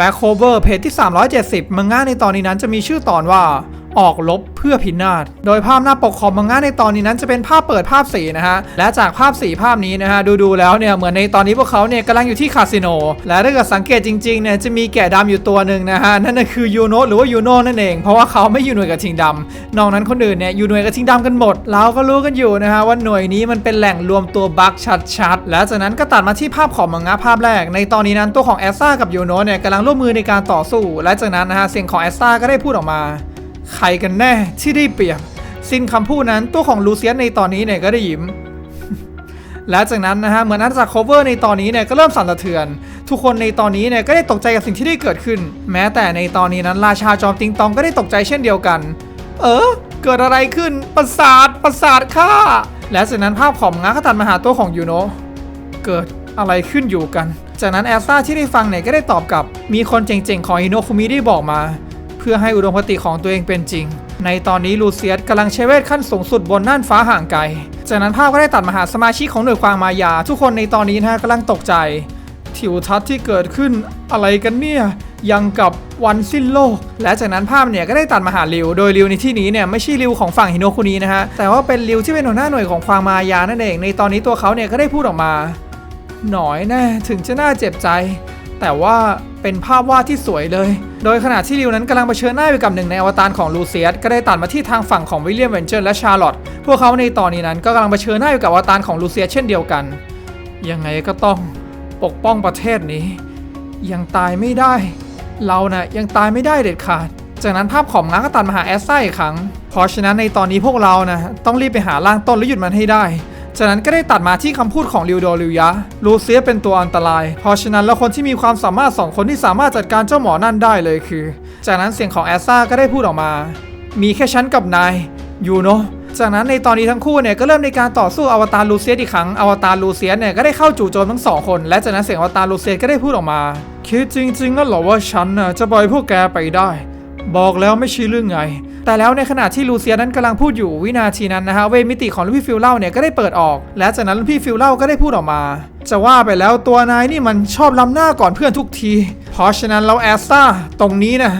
Back Cover เพจที่ 370 มังงะในตอนนี้นั้นจะมีชื่อตอนว่า ออกลบเพื่อพินาศ โดยภาพหน้าปกของมังงะในตอนนี้นั้นจะเป็นภาพเปิดภาพสีนะฮะ และจากภาพสีภาพนี้นะฮะ ดูๆแล้วเนี่ย เหมือนในตอนนี้พวกเขาเนี่ยกำลังอยู่ที่คาสิโน และถ้าเกิดสังเกตจริงๆเนี่ยจะมีแกะดำอยู่ตัวหนึ่งนะฮะ นั่นก็คือยูโนหรือว่ายูโนนั่นเอง เพราะว่าเขาไม่อยู่หน่วยกับทิงดำนอกนั้นคนอื่นเนี่ยอยู่หน่วยกับทิงดำกันหมด เราก็รู้กันอยู่นะฮะว่าหน่วยนี้มันเป็นแหล่งรวมตัวบั๊กชัดๆ และจากนั้นก็ตัดมาที่ภาพของมังงะภาพแรก ในตอนนี้นั้นตัวของแอสซ่ากับยูโนเนี่ยกำลังร่วมมือในการต่อสู้ และจากนั้นนะฮะเสียงของแอสซาก็ได้พูดออกมา ใครกันแน่ที่ได้เปรียบ สิ้นคำพูดนั้นตัวของลูเซียสในตอนนี้เนี่ยก็ได้ยิ้มและจากนั้นนะฮะเหมือนนักจาก cover ในตอนนี้เนี่ยก็เริ่มสั่นสะเทือน ทุกคนในตอนนี้เนี่ยก็ได้ตกใจกับสิ่งที่ได้เกิดขึ้น แม้แต่ในตอนนี้นั้นราชาจอมติงตองก็ได้ตกใจเช่นเดียวกัน เออ เกิดอะไรขึ้นประสาทประสาทข้าและจากนั้นภาพของง้าก็ตัดมาหาตัวของยูโนเกิดอะไรขึ้นอยู่กัน จากนั้นแอลซ่าที่ได้ฟังเนี่ยก็ได้ตอบกลับมีคนเจ๋งๆของอิโนคุมิได้บอกมา เพื่อให้อุดมคติของตัวเองเป็นจริง ในตอนนี้ลูเซียสกำลังใช้เวทขั้นสูงสุดบนน่านฟ้าห่างไกล จากนั้นภาพก็ได้ตัดมาหาสมาชิกของหน่วยความมายา ทุกคนในตอนนี้นะกำลังตกใจ ทิวทัศน์ที่เกิดขึ้นอะไรกันเนี่ยยังกับวันสิ้นโลก และจากนั้นภาพเนี่ยก็ได้ตัดมาหาริว โดยริวในที่นี้เนี่ยไม่ใช่ริวของฝั่งฮิโนคุนีนะฮะ แต่ว่าเป็นริวที่เป็นหัวหน้าหน่วยของความมายานั่นเอง ในตอนนี้ตัวเขาเนี่ยก็ได้พูดออกมา หน่อยแน่ถึงจะน่าเจ็บใจ แต่ว่าเป็นภาพวาดที่สวยเลย โดยขณะที่ริวนั้นกำลังเผชิญหน้าอยู่กับหนึ่งในอวตารของลูเซียสก็ได้ตัดมาที่ทางฝั่งของวิลเลียมเวนเจอร์และชาร์ลอตพวกเขาในตอนนี้นั้นก็กำลังเผชิญหน้าอยู่กับอวตารของลูเซียสเช่นเดียวกัน ยังไงก็ต้องปกป้องประเทศนี้ ยังตายไม่ได้ เรานะ่ะยังตายไม่ได้เด็ดขาด จากนั้นภาพของง้าก็ตัดมาหาแอสไซอีกครั้งเพราะฉะนั้นในตอนนี้พวกเรานะต้องรีบไปหาล่างต้นและหยุดมันให้ได้ จากนั้นก็ได้ตัดมาที่คำพูดของริวโดริวยะลูเซียเป็นตัวอันตราย เพราะฉะนั้นแล้วคนที่มีความสามารถสองคนที่สามารถจัดการเจ้าหมอนั่นได้เลยคือ จากนั้นเสียงของแอสซาก็ได้พูดออกมา มีแค่ฉันกับนายยูโนจากนั้นในตอนนี้ทั้งคู่เนี่ยก็เริ่มในการต่อสู้อวตารลูเซียสอีกครั้งอวตารลูเซียสเนี่ยก็ได้เข้าจู่โจมทั้งสองคน และจากนั้นเสียงอวตารลูเซียสก็ได้พูดออกมาคิดจริงๆนั่นเหรอว่าฉันน่ะจะปล่อยพวกแกไปได้ บอกแล้วไม่ใช่เรื่องไง แต่แล้วในขณะที่ลูเซียนั้นกำลังพูดอยู่วินาทีนั้นนะฮะเวมิติของลูพี่ฟิลเล่าเนี่ยก็ได้เปิดออก และจากนั้นลูพี่ฟิลเล่าก็ได้พูดออกมา จะว่าไปแล้วตัวนายนี่มันชอบล้ำหน้าก่อนเพื่อนทุกที เพราะฉะนั้นเราแอสตาตรงนี้นะ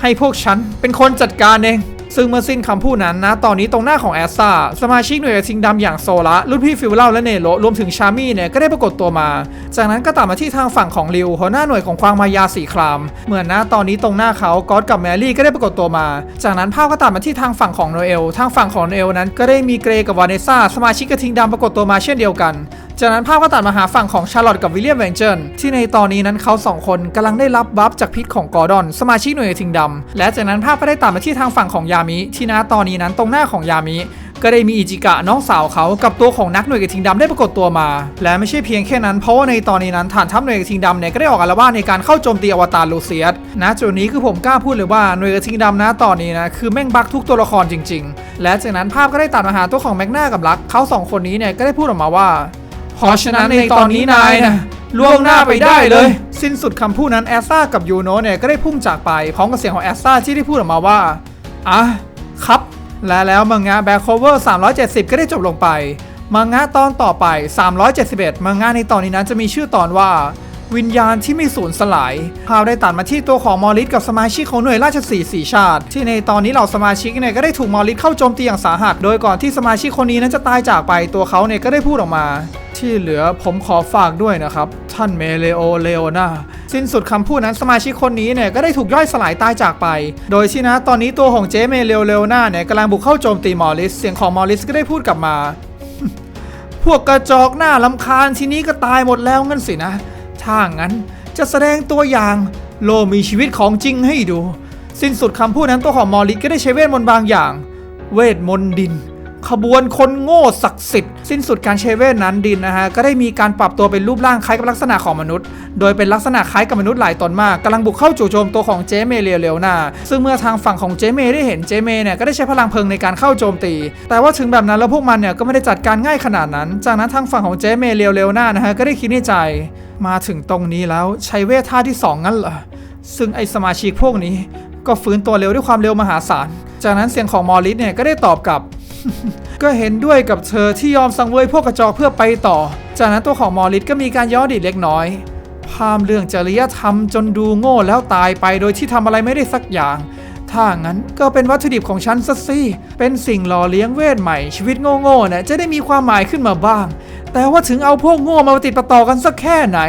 ให้พวกฉันเป็นคนจัดการเอง ซึ่งเมื่อสิ้นคำพูดนั้นนะตอนนี้ตรงหน้าของแอสซาสมาชิกหน่วยทิงดำอย่างโซละรุ่นพี่ฟิลเล่าและเนโรรวมถึงชามี่เนี่ยก็ได้ปรากฏตัวมา จากนั้นก็ตัดมาที่ทางฝั่งของริวหัวหน้าหน่วยของควางมายาสีคราม เหมือนนะตอนนี้ตรงหน้าเขาก็อดกับแมรี่ก็ได้ปรากฏตัวมา จากนั้นภาพก็ตัดมาที่ทางฝั่งของโนเอลทางฝั่งของโนเอลนั้นก็ได้มีเกรกับวาเนซ่าสมาชิกกระทิงดำปรากฏตัวมาเช่นเดียวกัน จากนั้นภาพก็ตัดมาหาฝั่งของชาร์ลอตกับวิลเลียมแวงเจนที่ในตอนนี้นั้นเขาสองคนกำลังได้รับบัฟจากพิษของกอร์ดอน สมาชิกหน่วยกระทิงดำและจากนั้นภาพก็ได้ตัดมาที่ทางฝั่งของยามิ ที่นะตอนนี้นั้นตรงหน้าของยามิก็ได้มีอิจิกะน้องสาวเขากับตัวของนักหน่วยกระทิงดำได้ปรากฏตัวมา และไม่ใช่เพียงแค่นั้นเพราะว่าในตอนนี้นั้นฐานทัพหน่วยกระทิงดำเนี่ยก็ได้ออกอาละวาดในการเข้าโจมตีอวตารลูเซียสณจุดนี้คือผมกล้าพูดเลยว่าหน่วยกระทิงดำนะตอนนี้นะคือแม่งบักทุกตัวละครจริง ๆ และจากนั้นภาพก็ได้ตัดมาหาตัวของแมกนากับลักเขาสองคนนี้เนี่ยก็ได้พูดออกมาว่า เพราะฉะนั้นในตอนนี้นายนะล่วงหน้าไปได้เลย สิ้นสุดคำพูดนั้นแอสซากับยูโนเนี่ยก็ได้พุ่งจากไปพร้อมกับเสียงของแอสซาที่ได้พูดออกมาว่าอะครับและแล้วมังงะแบ็คโคเวอร์370 ก็ได้จบลงไป มังงะตอนต่อไป 371 มังงะในตอนนี้นั้นจะมีชื่อตอนว่า วิญญาณที่ไม่สูญสลายพาวได้ตัดมาที่ตัวของมอริสกับสมาชิกของหน่วยราชสีสีชาติ ที่ในตอนนี้เหล่าสมาชิกเนี่ยก็ได้ถูกมอริสเข้าโจมตีอย่างสาหัส โดยก่อนที่สมาชิกคนนี้นั้นจะตายจากไปตัวเขาเนี่ยก็ได้พูดออกมา ที่เหลือผมขอฝากด้วยนะครับ ท่านเมเลโอเลโอนาสิ้นสุดคำพูดนั้นสมาชิกคนนี้เนี่ยก็ได้ถูกย่อยสลายตายจากไป โดยที่นะตอนนี้ตัวของเจเมเลโอเลโอนาเนี่ยกำลังบุกเข้าโจมตีมอริส เสียงของมอริสก็ได้พูดกลับมา พวกกระจอกหน้าลำคาญทีนี้ก็ตายหมดแล้วงั้นสินะ ถ้างั้นจะแสดงตัวอย่างโลมีชีวิตของจริงให้ดู สิ้นสุดคำพูดนั้นตัวของมอริสก็ได้ใช้เวทมนต์บางอย่าง เวทมนต์ดิน ขบวนคนโง่ศักดิ์สิทธิ์สิ้นสุดการใช้เวทนั้นดินนะฮะก็ได้มีการปรับตัวเป็นรูปร่างคล้ายกับลักษณะของมนุษย์ โดยเป็นลักษณะคล้ายกับมนุษย์หลายตนมากกำลังบุกเข้าจู่โจมตัวของเจเมเรียวเร็วหน้าซึ่งเมื่อทางฝั่งของเจเมได้เห็นเจเมเนี่ยก็ได้ใช้พลังเพลิงในการเข้าโจมตี แต่ว่าถึงแบบนั้นแล้วพวกมันเนี่ยก็ไม่ได้จัดการง่ายขนาดนั้น จากนั้นทางฝั่งของเจเมเรียวเร็วหน้านะฮะก็ได้คิดในใจ มาถึงตรงนี้แล้วใช้เวทท่าที่สองงั้นเหรอซึ่งไอสมาชิกพวกนี้ ก็ฟื้นตัวเร็วด้วยความเร็วมหาศาลจากนั้นเสียงของมอริสเนี่ยก็ได้ตอบกลับ ก็เห็นด้วยกับเธอที่ยอมสังเวยพวกกระจอกเพื่อไปต่อ จากนั้นตัวของมอริสก็มีการย้อนดีตเล็กน้อยพามเรื่องจริยธรรมจนดูโง่แล้วตายไปโดยที่ทำอะไรไม่ได้สักอย่าง ถ้างั้นก็เป็นวัตถุดิบของฉันซะสิเป็นสิ่งหล่อเลี้ยงเวทใหม่ชีวิตโง่ๆเนี่ยจะได้มีความหมายขึ้นมาบ้าง แต่ว่าถึงเอาพวกโง่มาติดประต่อกันสักแค่ไหน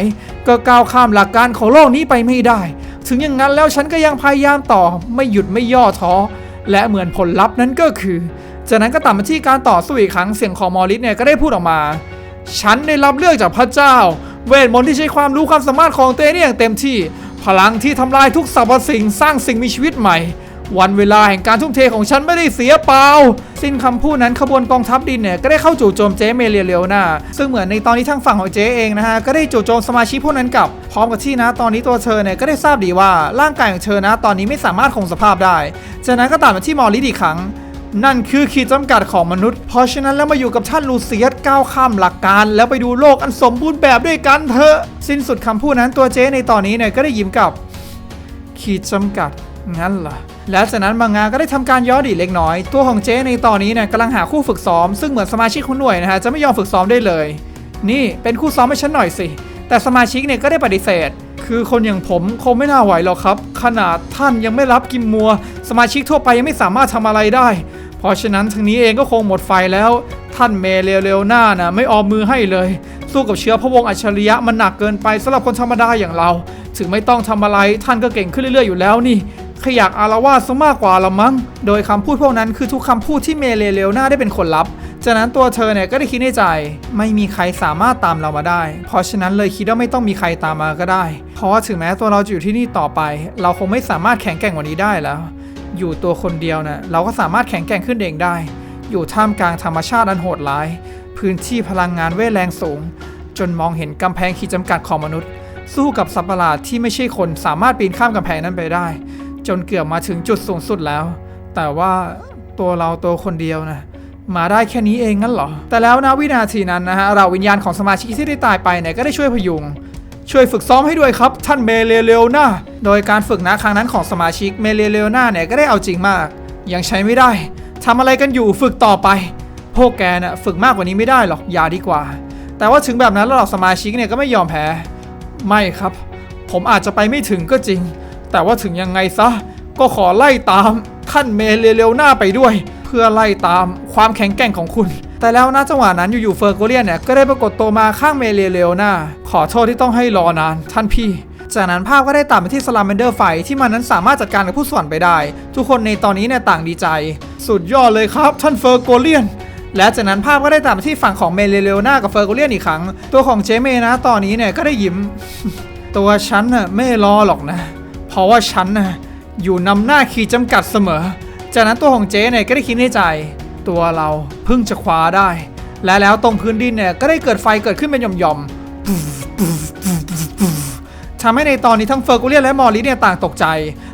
ก็ก้าวข้ามหลักการของโลกนี้ไปไม่ได้ ถึงอย่างนั้นแล้วฉันก็ยังพยายามต่อไม่หยุดไม่ย่อท้อและเหมือนผลลัพธ์นั้นก็คือ จากนั้นก็ตัดมาที่การต่อสู้อีกครั้งเสียงของมอริสเนี่ยก็ได้พูดออกมา ฉันได้รับเลือกจากพระเจ้า เวทมนต์ที่ใช้ความรู้ความสามารถของตัวเองได้อย่างเต็มที่ พลังที่ทำลายทุกสรรพสิ่งสร้างสิ่งมีชีวิตใหม่ วันเวลาแห่งการทุ่มเทของฉันไม่ได้เสียเปล่า สิ้นคำพูดนั้นขบวนกองทัพดินเนี่ยก็ได้เข้าจู่โจมเจเมเรียเลวนาซึ่งเหมือนในตอนนี้ทางฝั่งของเจเองนะฮะก็ได้จู่โจมสมาชิกพวกนั้นกลับพร้อมกับที่นะตอนนี้ตัวเธอเนี่ยก็ได้ทราบดีว่าร่างกายของเธอนะตอนนี้ไม่สามารถคงสภาพได้จากนั้นก็ตัดมาที่มอริสอีกครั้ง นั่นคือขีดจำกัดของมนุษย์ เพราะฉะนั้นแล้วมาอยู่กับท่านลูเซียสก้าวข้ามหลักการ แล้วไปดูโลกอันสมบูรณ์แบบด้วยกันเถอะ สิ้นสุดคำพูดนั้นตัวเจ๊ในตอนนี้เนี่ยก็ได้ยิ้มกลับ ขีดจำกัดงั้นเหรอแล้วจากนั้นมังงาก็ได้ทำการย้อนดีเล็กน้อย ตัวของเจ๊ในตอนนี้เนี่ยกำลังหาคู่ฝึกซ้อม ซึ่งเหมือนสมาชิกของหน่วยนะฮะจะไม่ยอมฝึกซ้อมได้เลย นี่เป็นคู่ซ้อมให้ฉันหน่อยสิ แต่สมาชิกเนี่ยก็ได้ปฏิเสธ คือคนอย่างผมคงไม่น่าไหวหรอกครับ ขนาดท่านยังไม่รับกิมมัว สมาชิกทั่วไปยังไม่สามารถทำอะไรได้ เพราะฉะนั้นทางนี้เองก็คงหมดไฟแล้ว ท่านเมเลเรวหน้านะไม่ออมมือให้เลย สู้กับเชื้อพระวงศ์อัจฉริยะมันหนักเกินไปสำหรับคนธรรมดาอย่างเรา ถึงไม่ต้องทำอะไรท่านก็เก่งขึ้นเรื่อยๆอยู่แล้วนี่ขอยากอารวาสซะมากกว่าละมั้ง โดยคำพูดพวกนั้นคือทุกคำพูดที่เมเลเรวหน้าได้เป็นคนรับจากนั้นตัวเธอเนี่ยก็ได้คิดในใจ ไม่มีใครสามารถตามเรามาได้ เพราะฉะนั้นเลยคิดว่าไม่ต้องมีใครตามมาก็ได้ เพราะว่าถึงแม้ตัวเราจะอยู่ที่นี่ต่อไป เราคงไม่สามารถแข็งแกร่งกว่านี้ได้แล้ว อยู่ตัวคนเดียวนะ่ะเราก็สามารถแข็งแกร่งขึ้นเองได้ อยู่ท่ามกลางธรรมชาติอันโหดร้าย พื้นที่พลังงานเวทแรงสูง จนมองเห็นกำแพงขีดจำกัดของมนุษย์ สู้กับสัตว์ประหลาดที่ไม่ใช่คนสามารถปีนข้ามกำแพงนั้นไปได้ จนเกือบมาถึงจุดสูงสุดแล้ว แต่ว่าตัวเราตัวคนเดียวนะมาได้แค่นี้เองงั้นเหรอ แต่แล้วนะวินาทีนั้นนะฮะเราวิญญาณของสมาชิกที่ได้ตายไปเนี่ยก็ได้ช่วยพยุง ช่วยฝึกซ้อมให้ด้วยครับท่านเมเลเลนาโดยการฝึกนะครั้งนั้นของสมาชิกเมเลเลนาเนี่ยก็ได้เอาจริงมาก ยังใช้ไม่ได้ทำอะไรกันอยู่ฝึกต่อไป พวกแกน่ะฝึกมากกว่านี้ไม่ได้หรอกอย่าดีกว่า แต่ว่าถึงแบบนั้นแล้วเหล่าสมาชิกเนี่ยก็ไม่ยอมแพ้ ไม่ครับ ผมอาจจะไปไม่ถึงก็จริง แต่ว่าถึงยังไงซะก็ขอไล่ตามท่านเมเลเลวนาไปด้วย เพื่อไล่ตามความแข็งแกร่งของคุณ แต่แล้วนะจังหวะนั้นอยู่ๆเฟอร์โกเลียนเนี่ยก็ได้ปรากฏตัวมาข้างเมเลเลวนา ขอโทษที่ต้องให้รอนาน ท่านพี่ จากนั้นภาพก็ได้ตัดไปที่สลามเบนเดอร์ไฟที่มันนั้นสามารถจัดการกับผู้สวรรค์ไปได้ ทุกคนในตอนนี้เนี่ยต่างดีใจ สุดยอดเลยครับ ท่านเฟอร์โกเลียนและจากนั้นภาพก็ได้ตัดไปที่ฝั่งของเมเลเลวนากับเฟอร์โกเลียนอีกครั้ง ตัวของเจเมนะตอนนี้เนี่ยก็ได้ยิ้ม ตัวฉันน่ะไม่รอหรอกนะ เพราะว่าฉันน่ะอยู่นำหน้าขีดจำกัดเสมอ จากนั้นตัวของเจเนี่ยก็ได้คิดในใจ ตัวเราเพิ่งจะคว้าได้ และแล้วตรงพื้นดินเนี่ยก็ได้เกิดไฟเกิดขึ้นเป็นหย่อมๆ ทำให้ในตอนนี้ทั้งเฟอร์กูเลียนและมอริเนี่ยต่างตกใจ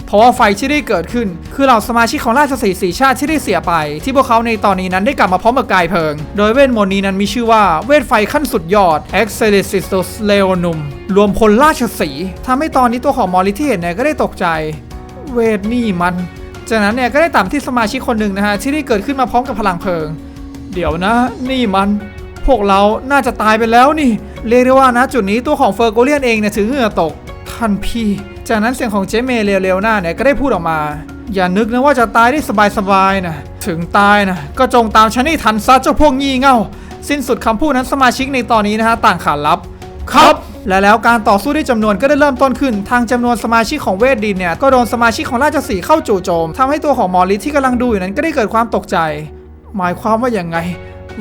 เพราะว่าไฟที่ได้เกิดขึ้น คือเหล่าสมาชิกของราชสีสีชาติที่ได้เสียไป ที่พวกเขาในตอนนี้นั้นได้กลับมาพร้อมกับกายเพลิง โดยเวทมนต์นี้นั้นมีชื่อว่าเวทไฟขั้นสุดยอด e x c e l s i s t u s Leonum รวมพลราชสีห์ทำให้ตอนนี้ตัวของมอริที่เห็นเนี่ยก็ได้ตกใจ เวทนี่มัน จากนั้นเนี่ยก็ได้ตามที่สมาชิกคนหนึ่งนะฮะที่ได้เกิดขึ้นมาพร้อมกับพลังเพลิง เดี๋ยวนะ นี่มัน พวกเราน่าจะตายไปแล้วนี่ เรียกได้ว่านะจุดนี้ตัวของเฟอร์โกเลียนเองเนี่ยถึงเหงื่อตกท่านพี่ จากนั้นเสียงของเจเมเร็วๆหน้าเนี่ยก็ได้พูดออกมา อย่านึกนะว่าจะตายได้สบายๆนะถึงตายนะก็จงตามฉันให้ทันซะเจ้าพวกงี่เง่า สิ้นสุดคำพูดนั้นสมาชิกในตอนนี้นะฮะต่างขานรับ ครับ และแล้วการต่อสู้ด้วยจำนวนก็ได้เริ่มต้นขึ้น ทางจำนวนสมาชิกของเวทดินเนี่ยก็โดนสมาชิกของราชสีเข้าจู่โจมทำให้ตัวของมอริสที่กำลังดูอยู่นั้นก็ได้เกิดความตกใจ หมายความว่าอย่างไง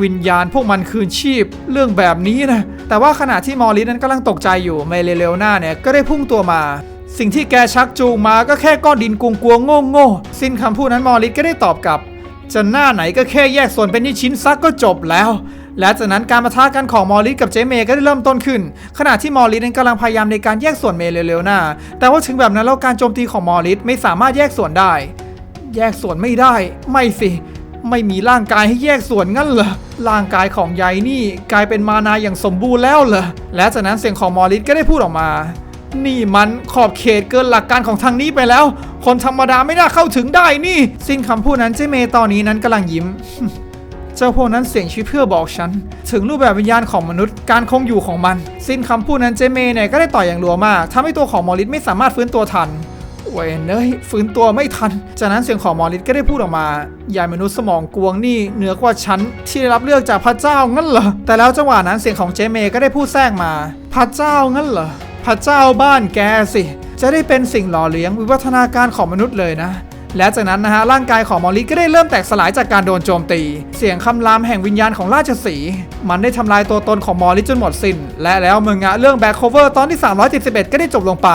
วิญญาณพวกมันคืนชีพ เรื่องแบบนี้นะ แต่ว่าขณะที่มอริสนั้นกำลังตกใจอยู่เมเลเลวหน้าเนี่ยก็ได้พุ่งตัวมา สิ่งที่แกชักจูงมาก็แค่ก้อนดินกวงกวงโง่โง่ๆสิ้นคำพูดนั้นมอริสก็ได้ตอบกลับจะหน้าไหนก็แค่แยกส่วนเป็นชิ้นซักก็จบแล้ว และจากนั้นการประทะกันของมอริสกับเจเมย์ก็ได้เริ่มต้นขึ้น ขณะที่มอริสนั้นกำลังพยายามในการแยกส่วนเมย์เร็วๆหน้า แต่ว่าถึงแบบนั้นแล้วการโจมตีของมอริสไม่สามารถแยกส่วนได้ แยกส่วนไม่ได้ ไม่สิ ไม่มีร่างกายให้แยกส่วนงั้นเหรอ ร่างกายของยายนี่กลายเป็นมานาอย่างสมบูรณ์แล้วเหรอ และจากนั้นเสียงของมอริสก็ได้พูดออกมา นี่มันขอบเขตเกินหลักการของทางนี้ไปแล้ว คนธรรมดาไม่น่าเข้าถึงได้นี่ สิ้นคำพูดนั้นเจเมตอนนี้นั้นกำลังยิ้มเจ้าพวกนั้นเสี่ยงชีวิตเพื่อบอกฉัน ถึงรูปแบบวิญญาณของมนุษย์การคงอยู่ของมัน สิ้นคำพูดนั้นเจเมเนี่ยก็ได้ต่อยอย่างรัวมากทำให้ตัวของมอริสไม่สามารถฟื้นตัวทัน เวยเนยฟื้นตัวไม่ทัน จากนั้นเสียงของมอริสก็ได้พูดออกมา ยายมนุษย์สมองกวงนี่เหนือกว่าฉันที่ได้รับเลือกจากพระเจ้างั้นเหรอ แต่แล้วจังหวะนั้นเสียงของเจเมก็ได้พูดแทรกมา พระเจ้างั้นเหรอ พระเจ้าบ้านแกสิ จะได้เป็นสิ่งหล่อเลี้ยงวิวัฒนาการของมนุษย์เลยนะ และจากนั้นนะฮะร่างกายของมอริสก็ได้เริ่มแตกสลายจากการโดนโจมตี เสียงคำรามแห่งวิญญาณของราชสีมันได้ทำลายตัวตนของมอริสจนหมดสิ้น และแล้วมึงอะเรื่องแบ็คโคเวอร์ตอนที่ 371 ก็ได้จบลงไป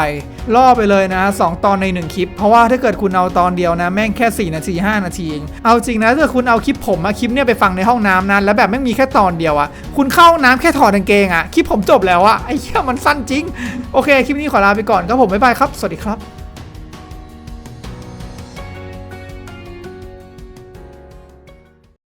ล่อไปเลยนะ2ตอนใน 1 คลิป เพราะว่าถ้าเกิดคุณเอาตอนเดียวนะแม่งแค่ 4 นาที 5 นาทีเองเอาจริงนะถ้าคุณเอาคลิปผมมาคลิปเนี่ยไปฟังในห้องน้ำนะแล้วแบบแม่งมีแค่ตอนเดียวอะคุณเข้าห้องน้ำแค่ถอดกางเกงอะคลิปผมจบแล้วอะไอ้เหี้ยมันสั้นจริงโอเคคลิปนี้ขอลาไปก่อนครับผมบ๊ายบายครับสวัสดีครับ